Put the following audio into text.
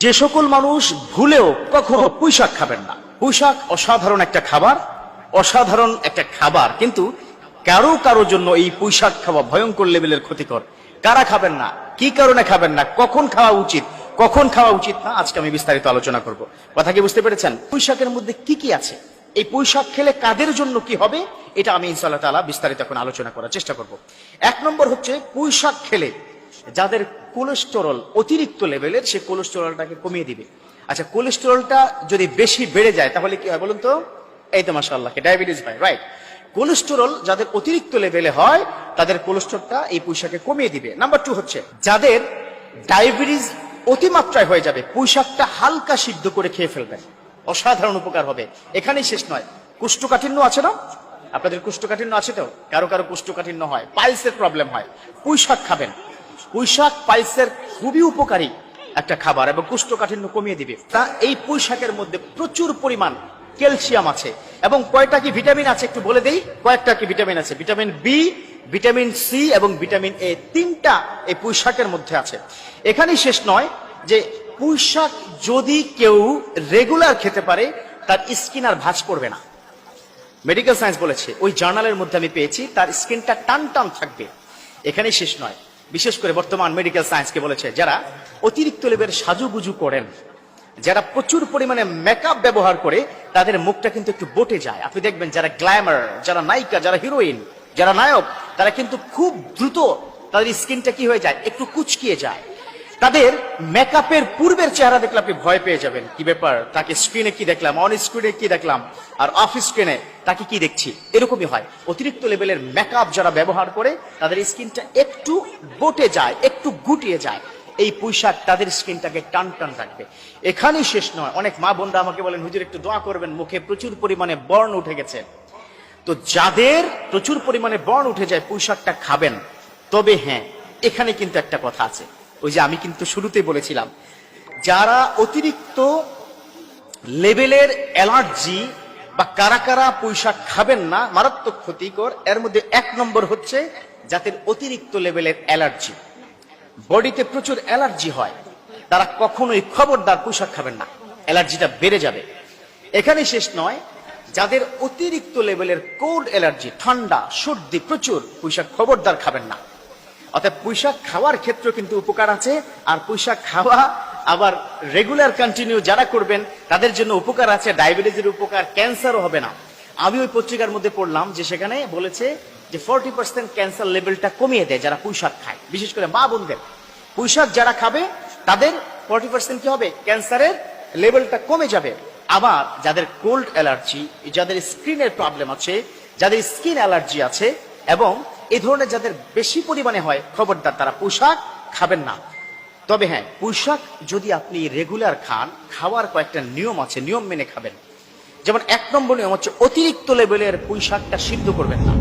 যে সকল মানুষ ভুলেও কখনো পুঁইশাক খাবেন না। পুঁইশাক অসাধারণ একটা খাবার, অসাধারণ একটা খাবার, কিন্তু কারও কারও জন্য এই পুঁইশাক খাওয়া ভয়ঙ্কর লেভেলের ক্ষতিকর। কারা খাবেন না? কি কারণে খাবেন না? কখন খাওয়া উচিত? কখন খাওয়া উচিত না? আজকে আমি বিস্তারিত আলোচনা করব। কথা কি বুঝতে পেরেছেন? পুঁইশাকের মধ্যে কি কি আছে? এই পুঁইশাক খেলে কাদের জন্য কি হবে? এটা আমি ইনশাআল্লাহ তাআলা বিস্তারিত এখন আলোচনা করার চেষ্টা করব। এক নম্বর হচ্ছে পুঁইশাক খেলে যাদের কোলেস্টেরল অতিরিক্ত লেভেলের সে কোলেস্টেরলটাকে কমিয়ে দিবে। আচ্ছা কোলেস্টেরলটা যদি বেশি বেড়ে যায়, তাহলে কি হয় বলুন তো? এই তো মাসাল্লাহ ডায়াবেটিস হয় রাইট কোলেস্টেরল যাদের অতিরিক্ত লেভেলে হয়, তাদের কোলেস্টেরলটা এই পুঁইশাকে কমিয়ে দিবে। নাম্বার টু হচ্ছে, যাদের ডায়াবেটিস অতিমাত্রায় হয়ে যাবে, পুঁইশাকটা হালকা সিদ্ধ করে খেয়ে ফেলবেন। অসাধারণ উপকার হবে। এখানেই শেষ নয়। কুষ্ঠকাঠিন্য আছে না? আপনাদের কুষ্ঠকাঠিন্য আছে তো? কারও কারও কুষ্ঠকাঠিন্য হয়, পাইলসের প্রবলেম হয়। পুঁইশাক খাবেন। পুঁইশাক পাইলসের খুবই উপকারী একটা খাবার এবং কুষ্ঠকাঠিন্য কমিয়ে দিবে। তা এই পুঁইশাকের মধ্যে প্রচুর পরিমাণ ক্যালসিয়াম আছে এবং কয়টা কি ভিটামিন আছে একটু বলে দেই? কয়েকটা কি ভিটামিন আছে? ভিটামিন বি ভিটামিন সি এবং ভিটামিন এ তিনটা এই পুঁইশাকের মধ্যে আছে। এখানেই শেষ নয় যে পুঁইশাক যদি কেউ রেগুলার খেতে পারে, তার স্কিন আর ভাঁজ পড়বে না। মেডিকেল সায়েন্স বলেছে, ওই জার্নালের মধ্যে আমি পেয়েছি, তার স্কিনটা টান টান থাকবে। এখানেই শেষ নয়। বিশেষ করে বর্তমান মেডিকেল সায়েন্সকে বলেছে, যারা অতিরিক্ত লেভেল সাজুগুজু করেন, যারা প্রচুর পরিমাণে মেকআপ ব্যবহার করে, তাদের মুখটা কিন্তু একটু বটে যায়। আপনি দেখবেন যারা গ্ল্যামার যারা নায়িকা, যারা হিরোইন যারা নায়ক, তারা কিন্তু খুব দ্রুত তাদের স্কিনটা কি হয়ে যায়, একটু কুচকিয়ে যায়। তাদের মেকআপের পূর্বের চেহারা দেখলে আপনি ভয় পেয়ে যাবেন। কি ব্যাপার? তাকে স্ক্রিনে কি দেখলাম? অন স্ক্রিনে কি দেখলাম? আর অফ স্ক্রিনে তাকে কি দেখছি? এরকমই হয়। অতিরিক্ত লেভেলের মেকআপ যারা ব্যবহার করে, তাদের স্কিনটা একটু বটে যায়, একটু গুটিয়ে যায়। এই পুঁইশাক তাদের স্কিনটাকে টান টান রাখবে। এখানেই শেষ নয়। অনেক মা বোনরা আমাকে বলেন, হুজুর, একটু দোয়া করবেন, মুখে প্রচুর পরিমাণে বর্ণ উঠে গেছে। তো যাদের প্রচুর পরিমাণে বর্ণ উঠে যায়, পুঁইশাকটা খাবেন। তবে হ্যাঁ এখানে কিন্তু একটা কথা আছে। ওই যে আমি কিন্তু শুরুতেই বলেছিলাম, যারা অতিরিক্ত লেভেলের অ্যালার্জি বা কারা কারা পুঁইশাক খাবেন না, মারাত্মক ক্ষতিকর, এর মধ্যে এক নম্বর হচ্ছে যাদের অতিরিক্ত লেভেলের অ্যালার্জি। বডিতে প্রচুর অ্যালার্জি হয়, তারা কখনোই খবরদার পোশাক খাবেন না, অ্যালার্জিটা বেড়ে যাবে। এখানে শেষ নয়, যাদের অতিরিক্ত লেভেলের কোল্ড অ্যালার্জি, ঠান্ডা, সর্দি প্রচুর, পুঁইশাক খবরদার খাবেন না। অর্থাৎ পুঁইশাক খাওয়ার ক্ষেত্রে কিন্তু উপকার আছে, আর পুঁইশাক খাওয়া আবার রেগুলার কন্টিনিউ যারা করবেন, তাদের জন্য উপকার আছে, ডায়াবেটিসের উপকার, ক্যান্সারও হবে না। আমি ওই পত্রিকার মধ্যে পড়লাম যে সেখানে বলেছে যে ফোরটি পার্সেন্ট ক্যান্সার লেভেলটা কমিয়ে দেয় যারা পুঁইশাক খায়, বিশেষ করে মা বোনদের। পুঁইশাক যারা খাবে, তাদের ফোরটি পার্সেন্ট কি হবে? ক্যান্সারের লেভেলটা কমে যাবে। আবার যাদের কোল্ড অ্যালার্জি যাদের স্কিনের প্রবলেম আছে, যাদের স্কিন অ্যালার্জি আছে, এবং এই ধরনের যাদের বেশি পরিমাণে হয়, খবরদার তারা পোশাক খাবেন না। তবে হ্যাঁ পোশাক যদি আপনি রেগুলার খান, খাওয়ার কয়েকটা নিয়ম আছে, নিয়ম মেনে খাবেন। যেমন এক নম্বর নিয়ম হচ্ছে অতিরিক্ত লেভেলের পুঁই শাকটা সিদ্ধ করবেন না।